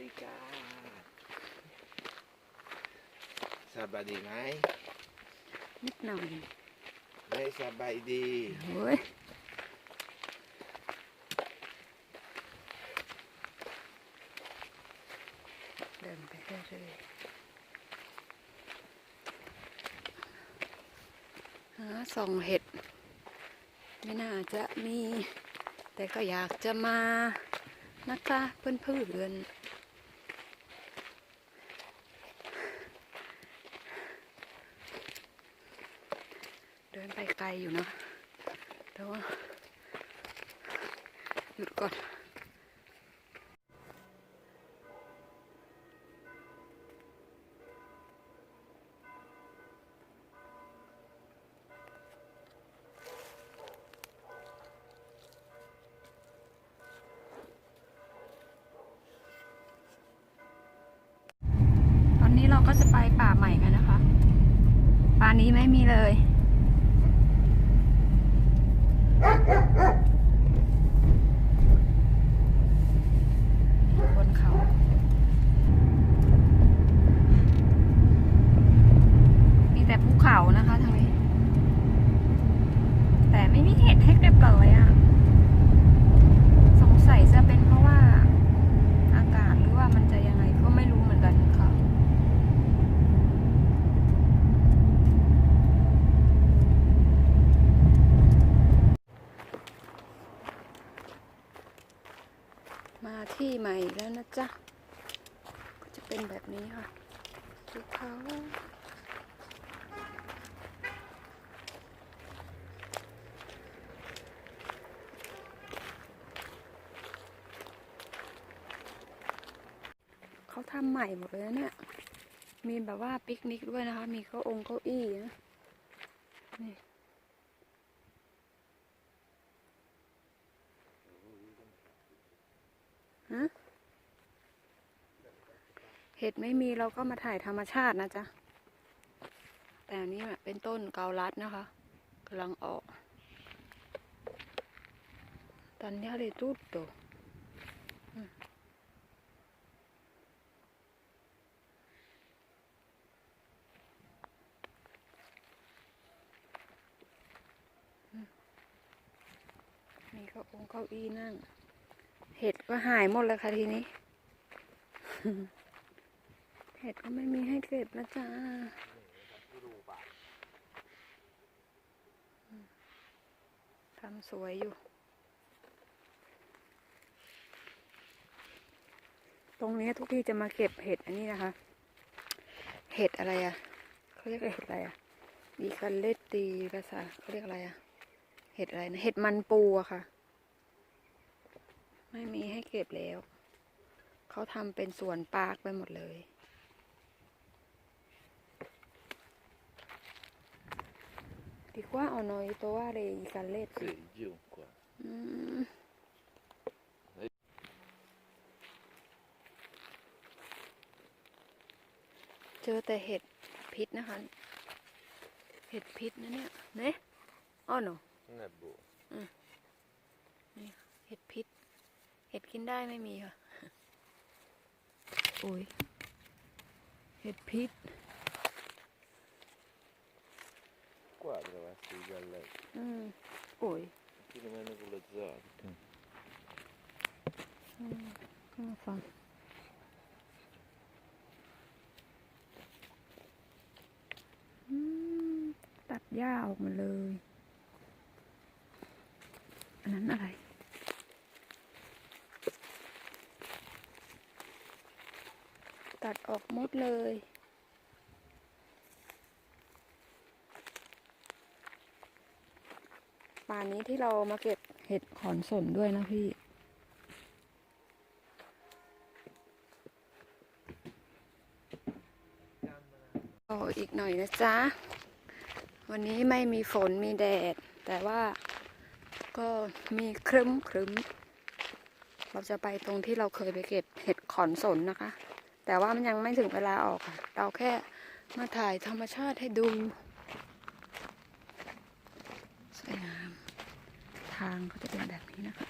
ดีจ้าสบายดีไหมนิดหน่อยไม่สบายดีโอ้ยเดินไปเรื่อยๆหาส่องเห็ด ไม่น่าจะมี แต่ก็อยากจะมานะคะเพื่อนเพื่อนเดินไปไกล อยู่นะ แต่ว่า หยุดก่อนตอนนี้เราก็จะไปป่าใหม่กันนะคะ ป่านี้ไม่มีเลย บนเขา มีแต่ภูเขานะคะทางนี้ แต่ไม่มีเห็ดให้เก็บเลยอะ่ะ สงสัยจะเป็นเพราะว่า อากาศหรือว่ามันจะยังไงก็ไม่รู้เหมือนกันค่ะ มาที่ใหม่แล้วนะจ๊ะ ก็จะเป็นแบบนี้ค่ะภูเขาเขาทำใหม่หมดเลยนะเนี่ย มีแบบว่าปิกนิกด้วยนะคะ มีเก้าองเก้าอี้นะนี่ ฮะเห็ดไม่มีเราก็มาถ่ายธรรมชาตินะจ๊ะ แต่อันนี้เป็นต้นเกาลัดนะคะกำลังออก ตอนนี้เลยตุดตอืมอืมมีเก้าองเก้าอี้นั่ง เห็ดก็หายหมดเลยค่ะทีนี้ เห็ดก็ไม่มีให้เก็บนะจ๊ะทำสวยอยู่ ตรงนี้ทุกที่จะมาเก็บเห็ดอันนี้นะคะ เห็ดอะไรอะ่ะเขาเรียกเห็ดอะไรอะ่ะอีคันเลตตีภาษาเขาเรียกอะไรอะ่ะ เห็ดอะไรนะ เห็ดมันปูอะค่ะ ไม่มีให้เก็บแล้ว เขาทำเป็นสวนปาร์คไปหมดเลยดีกว่าเอาหน่อยตัวว่าเลยอีกันเล็ดคือยุ่งกว่าอืมเจอแต่เห็ดพิษนะคะ เห็ดพิษนะเนี่ยเนี่ยอ๋อหนูน่าบูนี่เห็ดพิษเห็ดกินได้ไม่มีค่ะโอ้ยเห็ดพิษกว่าจะว่าสีกันเลยอืมโอ้ยที่นี่มันก็เลยจ้าอืมก็มาฟังอืมตัดหญ้าออกมาเลย อันนั้นอะไร ตัดออกหมดเลย ป่านนี้ที่เรามาเก็บเห็ดขอนสนด้วยนะพี่โอ้อีกหน่อยนะจ๊ะ วันนี้ไม่มีฝนมีแดด แต่ว่าก็มีครึ้มครึ้มเราจะไปตรงที่เราเคยไปเก็บเห็ดขอนสนนะคะ แต่ว่ามันยังไม่ถึงเวลาออกเราแค่มาถ่ายธรรมชาติให้ดู สวยงาม ทางก็จะเป็นแบบนี้นะคะ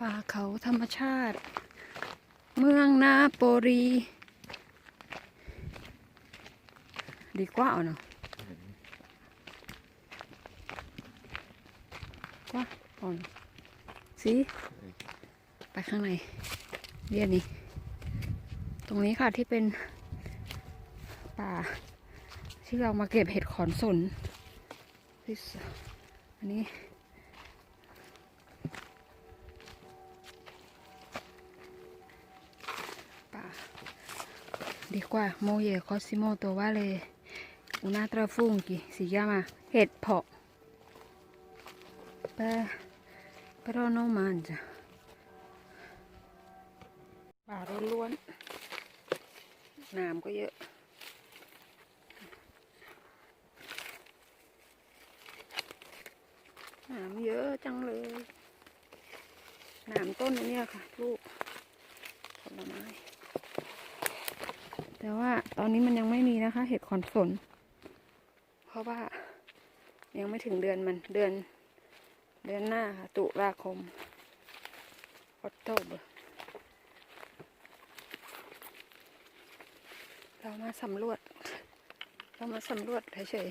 ป่าเขาธรรมชาติ เมืองนาโปรี ดีกว่าเนาะ สิไปข้างในเรียนนี่ตรงนี้ค่ะที่เป็นป่า ที่เรามาเก็บเห็ดขอนสนอันนี้ป่าดีกว่าโมเยคอซิโมตัวว่าเลยอุนาตราฟุงกี่สียามาเห็ดเพาะปะปะโรโนมันจ้ะป่าล้วนๆน้ำก็เยอะน้ำเยอะจังเลยน้ำต้นอันเนี้ยค่ะ ลูกผลไม้ แต่ว่าตอนนี้มันยังไม่มีนะคะ เห็ดขอนสน เพราะว่ายังไม่ถึงเดือนมันเดือน เดือนหน้าค่ะ ตุลาคมออโตเบอร์เรามาสำรวจ เรามาสำรวจเฉย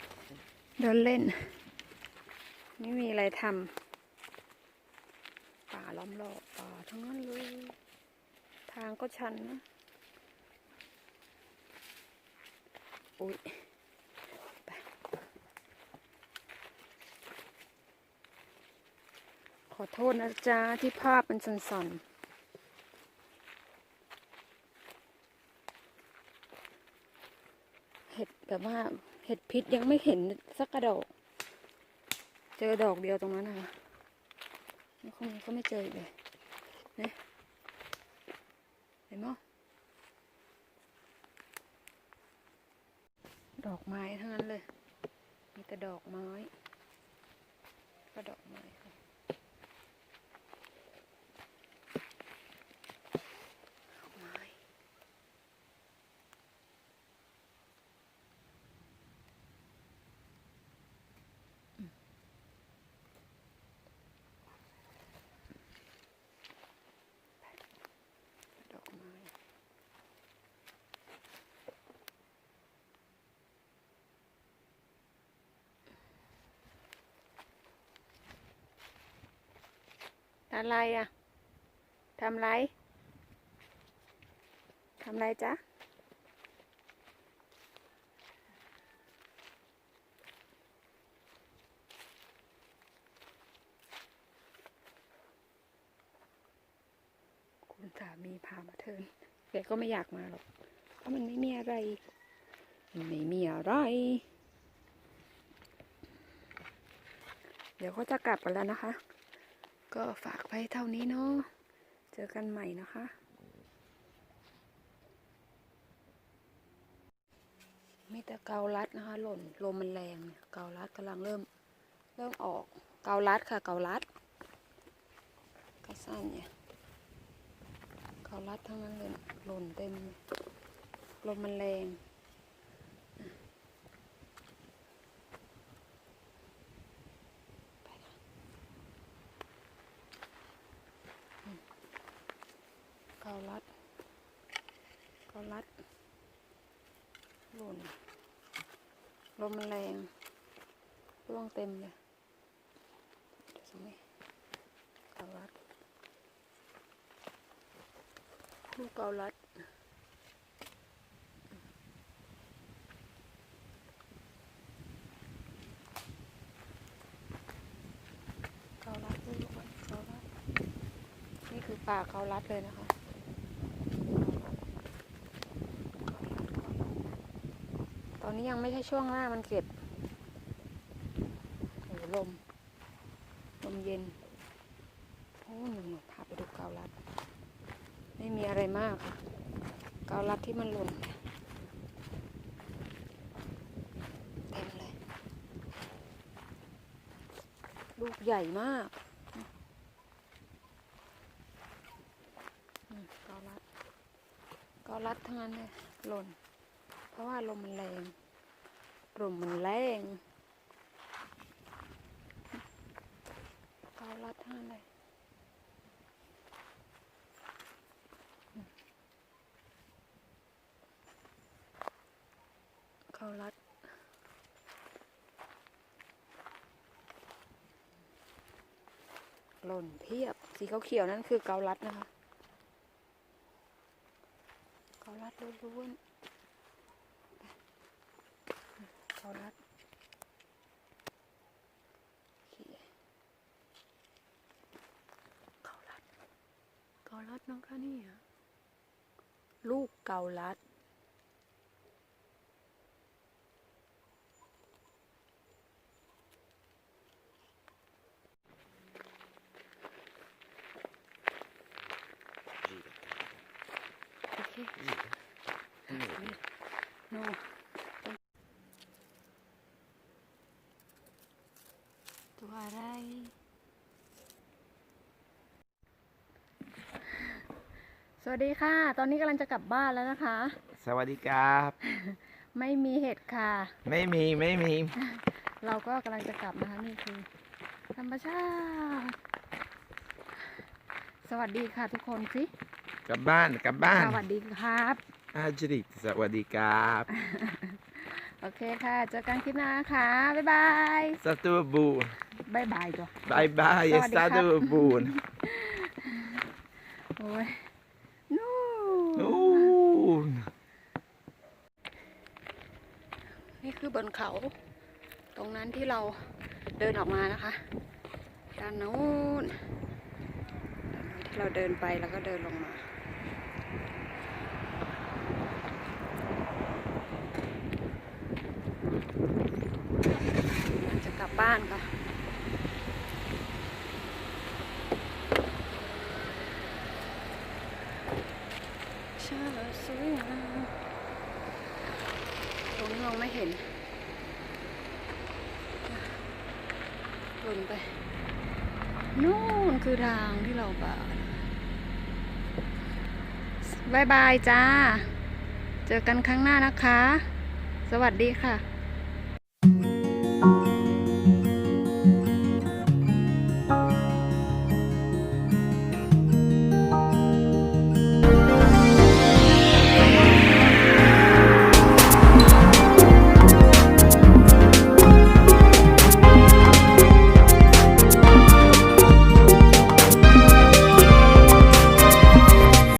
ๆเดินเล่น ไม่มีอะไรทำป่าล้อมรอบป่าทั้งนั้นเลย ทางก็ชันนะ อุ้ยไปข อโทษนะจ๊ะ ที่ภาพมันสั่นๆเห็ดแบบว่าเห็ดพิษยังไม่เห็นสักกระดอก เจอดอกเดียวตรงนั้นนะคะแล้วข้างก็ไม่เจอเลยเนี่ยเห็นมั้ยดอกไม้ทั้งนั้นเลย มีแต่ดอกไม้ก็ดอกไม้ค่ะดอกไม้อืมดอก ไม้อะไรอะทำไรทำไรจ๊ะ คุณสา เินแกก็ไม่อยากมาหรอก เพราะมันไม่มีอะไร มันไม่มีอะไร เดี๋ยวก็จะกลับกันแล้วนะคะ ก็ฝากไว้เท่านี้เนาะ เจอกันใหม่นะคะ มีแต่เกาลัดนะคะ หล่น ลมมันแรงเนี่ยเกาลัดกำลังเริ่ม เริ่มออก เกาลัดค่ะ เกาลัดกระสั้นเนี่ย เกาลัดทั้งนั้นเลยหล่นเต็มเลยลมมันแรงเกาลัดเกาลัดหล่นลมมันแรงร่วงเต็มเลยเดี๋ยวตรงนี้เกาลัด ลูก เกาลัด เกาลัดลูกเกาลัด นี่คือป่าเกาลัดเลยนะคะตอนนี้ยังไม่ใช่ช่วงหน้ามันเก็บโอ้ลม ลมเย็น โอ้หนูหนูพาไปดูเกาลัด ไม่มีอะไรมากค่ะเกาลัดที่มันหล่นเต็มเลย ลูกใหญ่มากเกาลัดเกาลัดทั้งนั้นเลยหล่น เพราะว่าลมมันแรงลมมันแรงเกาลัดทั้งนั้นเลย เขารัด หล่นเพียบ สีเขียวนั่นคือเกาลัดนะคะ เกาลัดล้วนๆเกาลัดเกาลัดน้องคะนี่ลูกเกาลัด โอเค Gira. Muoviti. โนตัวอะไรสวัสดีค่ะ ตอนนี้กำลังจะกลับบ้านแล้วนะคะ สวัสดีครับ ไม่มีเห็ดค่ะ ไม่มีไม่มี เราก็กำลังจะกลับนะคะนี่คือ ธรรมชาติ สวัสดีค่ะทุกคนสิ กลับบ้านกลับบ้านสวัสดีครับ อาจริตสวัสดีครับ โอเคค่ะ เจอกันคลิปหน้าค่ะ บ๊ายบายสตูบูนบายบายจ้ะบายบายสวัสดีสครับตูบูนโอ้ยนู่นู่นนนี่คือบนเขา ตรงนั้นที่เราเดินออกมานะคะด้านนู้นด้านนู้นที่เราเดินไปแล้วก็เดินลงมา จะกลั บ้านค่ะ ชาสวยงามตรงนี้มองไม่เห็นลนไป นู่นคือทางที่เราไปบายบายจ้า เจอกันครั้งหน้านะคะ สวัสดีค่ะ